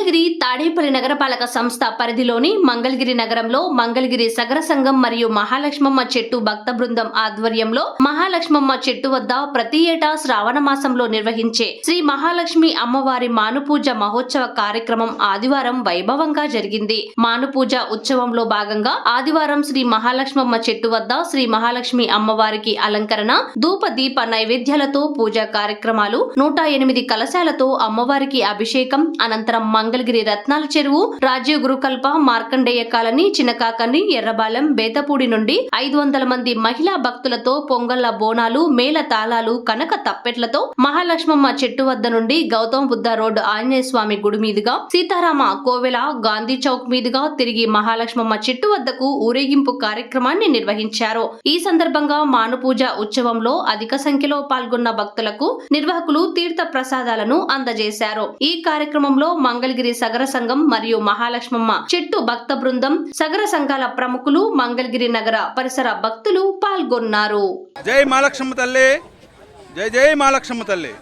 మంగళగిరి తాడేపల్లి నగరపాలక సంస్థ పరిధిలోని మంగళగిరి నగరంలో మంగళగిరి సగర సంఘం మరియు మహాలక్ష్మమ్మ చెట్టు భక్త బృందం ఆధ్వర్యంలో మహాలక్ష్మమ్మ చెట్టు వద్ద ప్రతి ఏటా శ్రావణ మాసంలో నిర్వహించే శ్రీ మహాలక్ష్మి అమ్మవారి మానుపూజ మహోత్సవ కార్యక్రమం ఆదివారం వైభవంగా జరిగింది. మానుపూజ ఉత్సవంలో భాగంగా ఆదివారం శ్రీ మహాలక్ష్మమ్మ చెట్టు వద్ద శ్రీ మహాలక్ష్మి అమ్మవారికి అలంకరణ ధూప దీప నైవేద్యాలతో పూజా కార్యక్రమాలు నూట ఎనిమిది కలశాలతో అమ్మవారికి అభిషేకం అనంతరం మంగళగిరి రత్నాల చెరువు రాజీవ్ గురుకల్ప మార్కండేయ కాలనీ చినకాకని ఎర్రబాలెం బేతపూడి నుండి ఐదు వందల మంది మహిళా భక్తులతో పొంగళ్ళ బోనాలు మేళ తాళాలు కనక తప్పెట్లతో మహాలక్ష్మమ్మ చెట్టు వద్ద నుండి గౌతమ్ బుద్ధ రోడ్డు ఆంజనేయ స్వామి గుడి మీదుగా సీతారామ కోవెల గాంధీ చౌక్ మీదుగా తిరిగి మహాలక్ష్మమ్మ చెట్టు వద్దకు ఊరేగింపు కార్యక్రమాన్ని నిర్వహించారు. ఈ సందర్భంగా మానుపూజ ఉత్సవంలో అధిక సంఖ్యలో పాల్గొన్న భక్తులకు నిర్వాహకులు తీర్థ ప్రసాదాలను అందజేశారు. ఈ కార్యక్రమంలో మంగళగిరి సగర సంఘం మరియు మహాలక్ష్మమ్మ చెట్టు భక్త బృందం సగర సంఘాల ప్రముఖులు మంగళగిరి నగర పరిసర భక్తులు పాల్గొన్నారు. జై మహాలక్ష్మ తల్లి. జై జై మహాలక్ష్మ తల్లి.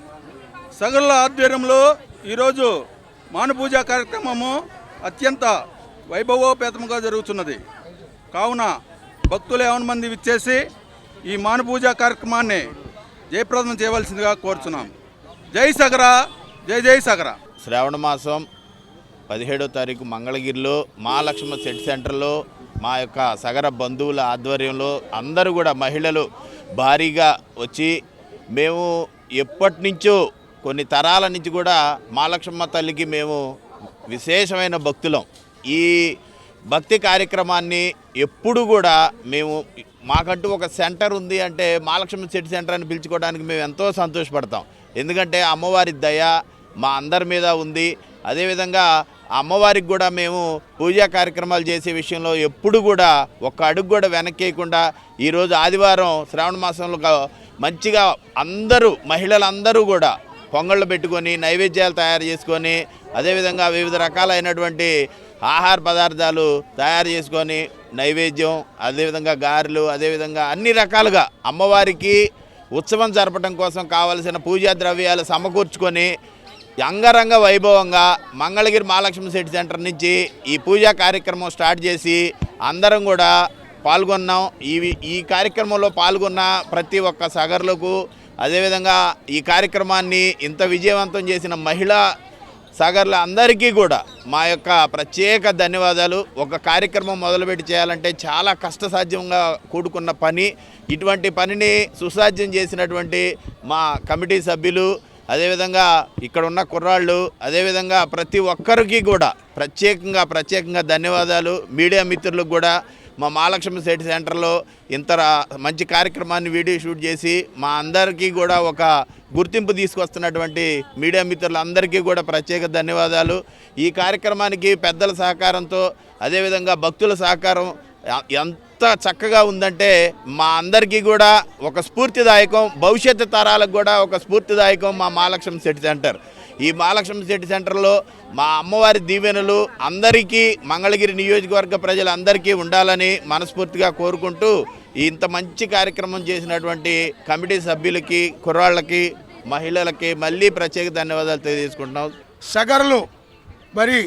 సగరుల ఆధ్వర్యంలో ఈరోజు మానుపూజ కార్యక్రమము అత్యంత వైభవోపేతముగా జరుగుతున్నది. కావున భక్తులు ఏమని మంది విచ్చేసి ఈ మానుపూజ కార్యక్రమాన్ని జయప్రదం చేయవలసిందిగా కోరుచున్నాం. జై సగర. జై జై సగర. శ్రావణ మాసం పదిహేడో తారీఖు మంగళగిరిలో మహాలక్ష్మ సెట్ సెంటర్లో మా యొక్క సగర బంధువుల ఆధ్వర్యంలో అందరూ కూడా మహిళలు భారీగా వచ్చి మేము ఎప్పటి నుంచో కొన్ని తరాల నుంచి కూడా మహాలక్ష్మ తల్లికి మేము విశేషమైన భక్తులం. ఈ భక్తి కార్యక్రమాన్ని ఎప్పుడు కూడా మేము మాకంటూ ఒక సెంటర్ ఉంది అంటే మహాలక్ష్మి సెట్ సెంటర్ అని పిలుచుకోవడానికి మేము ఎంతో సంతోషపడతాం. ఎందుకంటే అమ్మవారి దయ మా అందరి మీద ఉంది. అదేవిధంగా అమ్మవారికి కూడా మేము పూజా కార్యక్రమాలు చేసే విషయంలో ఎప్పుడు కూడా ఒక్క అడుగు కూడా వెనక్కేయకుండా ఈరోజు ఆదివారం శ్రావణ మాసంలో మంచిగా అందరూ మహిళలందరూ కూడా పొంగళ్ళు పెట్టుకొని నైవేద్యాలు తయారు చేసుకొని అదేవిధంగా వివిధ రకాలైనటువంటి ఆహార పదార్థాలు తయారు చేసుకొని నైవేద్యం అదేవిధంగా గారెలు అదేవిధంగా అన్ని రకాలుగా అమ్మవారికి ఉత్సవం జరపడం కోసం కావలసిన పూజా ద్రవ్యాలు సమకూర్చుకొని అంగరంగ వైభవంగా మంగళగిరి మహాలక్ష్మి సిటీ సెంటర్ నుంచి ఈ పూజా కార్యక్రమం స్టార్ట్ చేసి అందరం కూడా పాల్గొన్నాం. ఈ ఈ కార్యక్రమంలో పాల్గొన్న ప్రతి ఒక్క సగర్లకు అదేవిధంగా ఈ కార్యక్రమాన్ని ఇంత విజయవంతం చేసిన మహిళా సాగర్ల అందరికీ కూడా మా యొక్క ప్రత్యేక ధన్యవాదాలు. ఒక కార్యక్రమం మొదలుపెట్టి చేయాలంటే చాలా కష్టసాధ్యంగా కూడుకున్న పని. ఇటువంటి పనిని సుసాధ్యం చేసినటువంటి మా కమిటీ సభ్యులు అదేవిధంగా ఇక్కడ ఉన్న కుర్రాళ్ళు అదేవిధంగా ప్రతి ఒక్కరికి కూడా ప్రత్యేకంగా ప్రత్యేకంగా ధన్యవాదాలు. మీడియా మిత్రులకు కూడా మా మహాలక్ష్మి సెట్ సెంటర్లో ఇంత మంచి కార్యక్రమాన్ని వీడియో షూట్ చేసి మా అందరికీ కూడా ఒక గుర్తింపు తీసుకొస్తున్నటువంటి మీడియా మిత్రులందరికీ కూడా ప్రత్యేక ధన్యవాదాలు. ఈ కార్యక్రమానికి పెద్దల సహకారంతో అదేవిధంగా భక్తుల సహకారం ఎంత చక్కగా ఉందంటే మా అందరికీ కూడా ఒక స్ఫూర్తిదాయకం భవిష్యత్తు తరాలకు కూడా ఒక స్ఫూర్తిదాయకం మా మహాలక్ష్మి సెట్ సెంటర్. ఈ మహాలక్ష్మి సెట్ సెంటర్లో మా అమ్మవారి దీవెనలు అందరికీ మంగళగిరి నియోజకవర్గ ప్రజలందరికీ ఉండాలని మనస్ఫూర్తిగా కోరుకుంటూ ఇంత మంచి కార్యక్రమం చేసినటువంటి కమిటీ సభ్యులకి కుర్రాళ్ళకి మహిళలకి మళ్ళీ ప్రత్యేక ధన్యవాదాలు తెలియజేసుకుంటున్నాం. సగర్లు మరి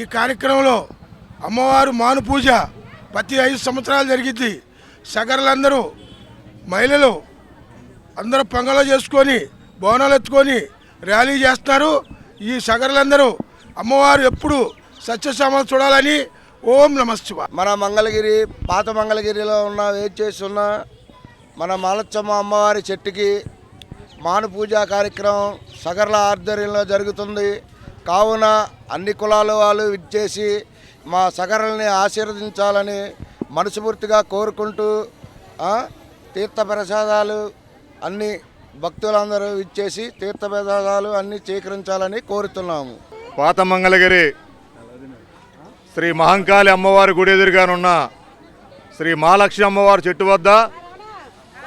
ఈ కార్యక్రమంలో అమ్మవారు మాను పూజ ప్రతి ఐదు సంవత్సరాలు జరిగింది. సగర్లందరూ మహిళలు అందరూ పొంగలో చేసుకొని బోనాలు ఎత్తుకొని ర్యాలీ చేస్తున్నారు. ఈ సగర్లందరూ అమ్మవారు ఎప్పుడు సత్యశ్యామలు చూడాలని ఓం నమ మన మంగళగిరి పాత మంగళగిరిలో ఉన్న వెయిట్ చేసి ఉన్న మన మాలచ్చమ్మ అమ్మవారి చెట్టుకి మాను పూజా కార్యక్రమం సగర్ల ఆధ్వర్యంలో జరుగుతుంది. కావున అన్ని కులాల వాళ్ళు విచ్చేసి మా సగర్లని ఆశీర్వదించాలని మనస్ఫూర్తిగా కోరుకుంటూ తీర్థ ప్రసాదాలు అన్ని భక్తులందరూ ఇచ్చేసి తీర్థ ప్రసాదాలు అన్నీ స్వీకరించాలని కోరుతున్నాము. పాత మంగళగిరి శ్రీ మహంకాళి అమ్మవారి గుడి ఎదురుగానున్న శ్రీ మహాలక్ష్మి అమ్మవారి చెట్టు వద్ద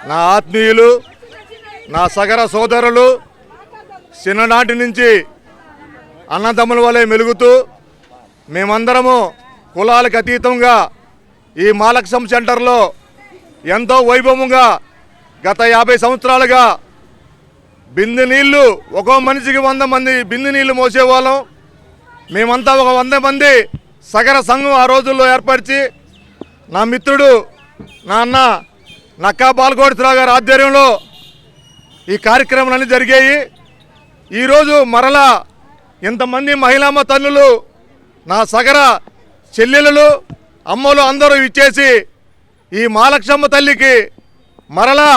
నా ఆత్మీయులు నా సగర సోదరులు చిన్ననాటి నుంచి అన్నదమ్ముల వలె మెలుగుతూ మేమందరము కులాలకు అతీతంగా ఈ మహాలక్ష్మి సెంటర్లో ఎంతో వైభవంగా గత యాభై సంవత్సరాలుగా బిందు నీళ్ళు ఒక్కో మనిషికి వంద మంది బిందు నీళ్ళు మోసేవాళ్ళం. మేమంతా ఒక వంద మంది సగర సంఘం ఆ రోజుల్లో ఏర్పరిచి నా మిత్రుడు నా అన్న నక్కా బాలకోటిరావు గారి ఆధ్వర్యంలో ఈ కార్యక్రమాలన్నీ జరిగాయి. ఈరోజు మరలా ఇంతమంది మహిళామ తల్లులు నా సగర చెల్లెలు అమ్మలు అందరూ ఇచ్చేసి ఈ మాలక్షమ్మ తల్లికి మరలా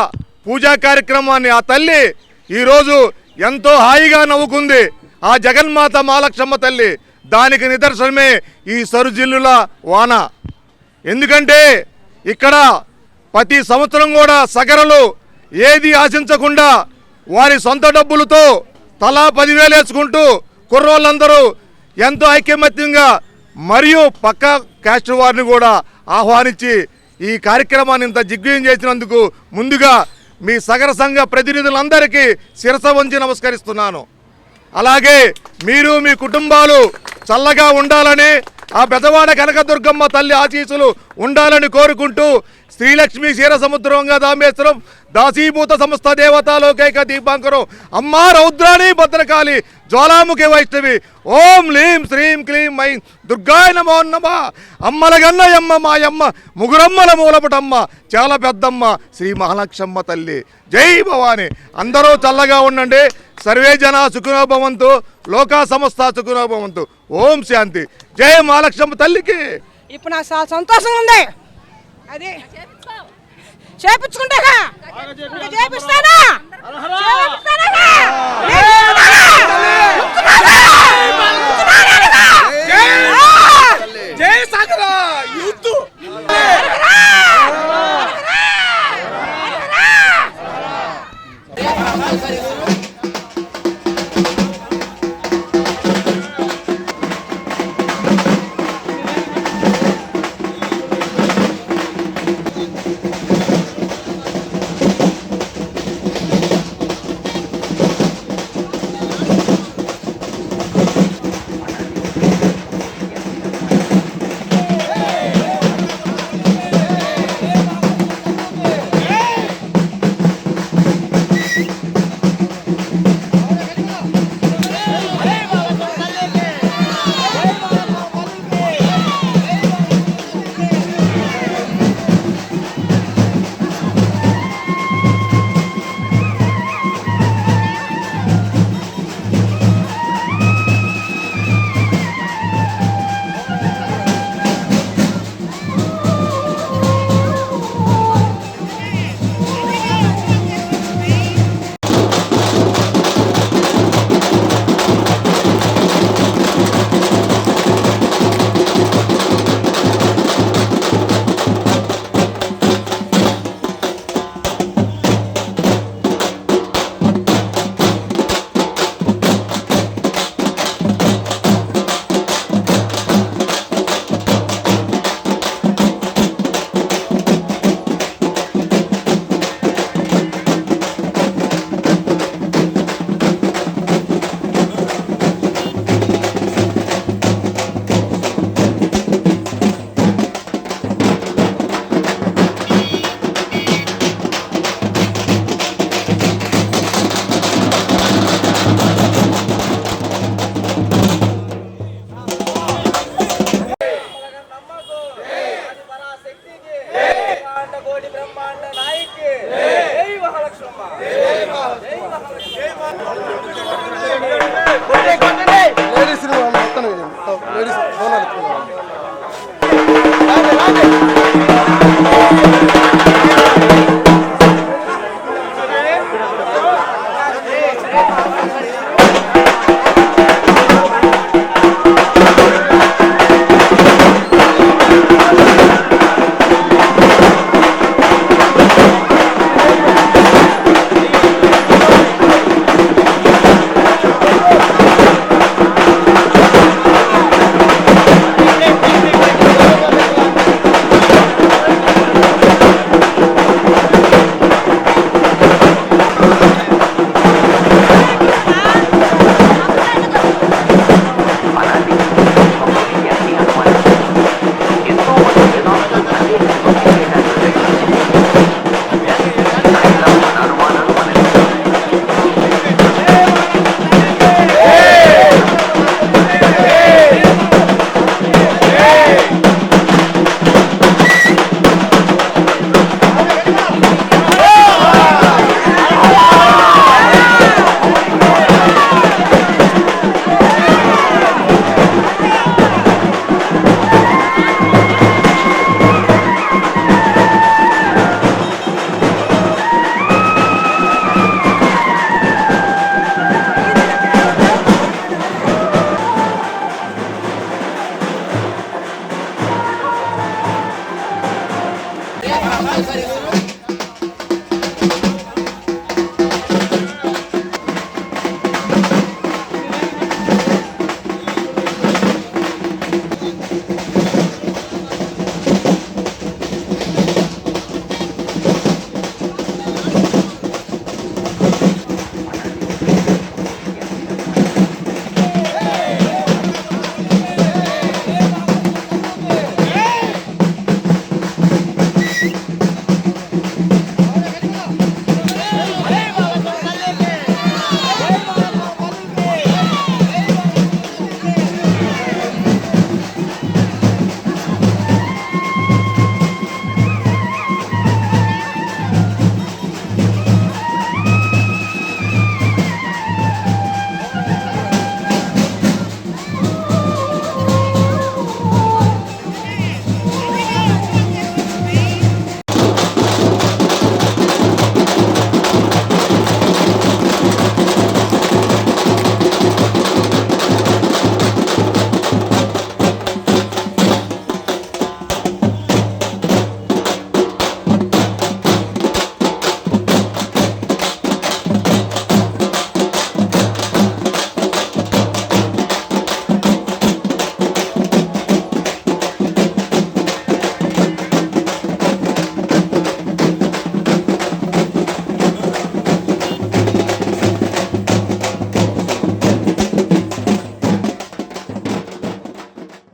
పూజా కార్యక్రమాన్ని ఆ తల్లి ఈరోజు ఎంతో హాయిగా నవ్వుకుంది. ఆ జగన్మాత మాలక్షమ్మ తల్లి దానికి నిదర్శనమే ఈ సరుజిల్లుల వాన. ఎందుకంటే ఇక్కడ ప్రతి సంవత్సరం కూడా సగరలు ఏది ఆశించకుండా వారి సొంత డబ్బులతో తలా పదివేలు వేసుకుంటూ కుర్రోళ్ళందరూ ఎంతో ఐకమత్యంగా మరియు పక్క క్యాస్ట్ వారిని కూడా ఆహ్వానించి ఈ కార్యక్రమాన్ని ఇంత దిగ్విజయం చేసినందుకు ముందుగా మీ సగర సంఘ ప్రతినిధులందరికీ శిరస వంచి నమస్కరిస్తున్నాను. అలాగే మీరు మీ కుటుంబాలు చల్లగా ఉండాలని ఆ పెదవాడ కనకదుర్గమ్మ తల్లి ఆశీస్సులు ఉండాలని కోరుకుంటూ శ్రీలక్ష్మి క్షీర సముద్రంగా దామేశ్వరం దాసీభూత సంస్థ దేవతాలోకైక దీపాంకరం. అమ్మా రౌద్రాణి భద్రకాళి జ్వాలాముఖి వైష్ణవి. ఓం లీం శ్రీం క్లీం మై దుర్గాయ నమో నమ. అమ్మలగన్న యమ్మ మాయమ్మ. ముగురమ్మల మూలపటమ్మ. చాలా పెద్దమ్మ శ్రీ మహాలక్ష్మ తల్లి. జై భవాని. అందరూ చల్లగా ఉండండి. సర్వే జన సుఖనోభవంతు లోకా సమస్త సుఖనోభవంతు ఓం శాంతి. జై మహాలక్ష్మ తల్లికి. ఇప్పుడు నాకు చాలా సంతోషంగా ఉంది. అదే. చేపించుకుంటాగా చేపిస్తానా? చేపిస్తానా చేపిస్తానాగా? ఆ! జై సగర యూత్ లేడీస్ మొత్తం లేడీస్